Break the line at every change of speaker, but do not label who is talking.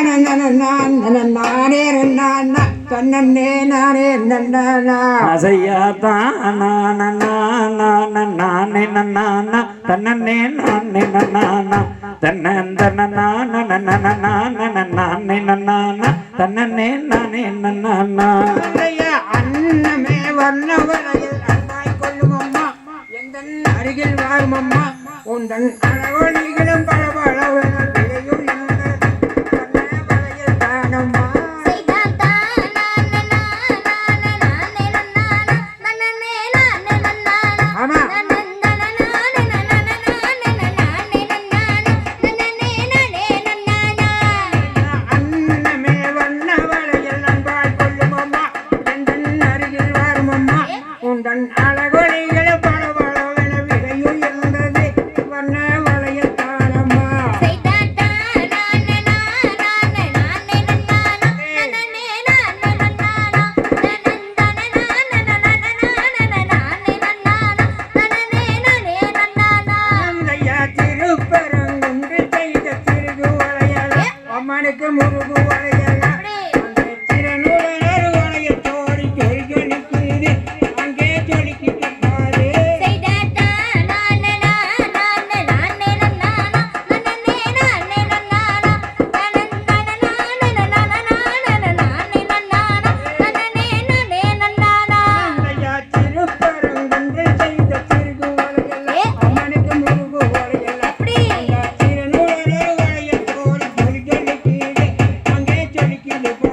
நானே கண்ணே நானே அசையா
தானா நானே நானா தன்னே நானே நானா தன்னே நானே நானா தன்னே நானே நானா
அண்ணமே வர்ணவரையில் அன்பாய் கொள்ளும் அம்மா எங்கள் அருகில் வாரும் அம்மா உந்தன் அளவழிகளும் பழவ மணிக்கு முருகு
வரையல் Wonderful.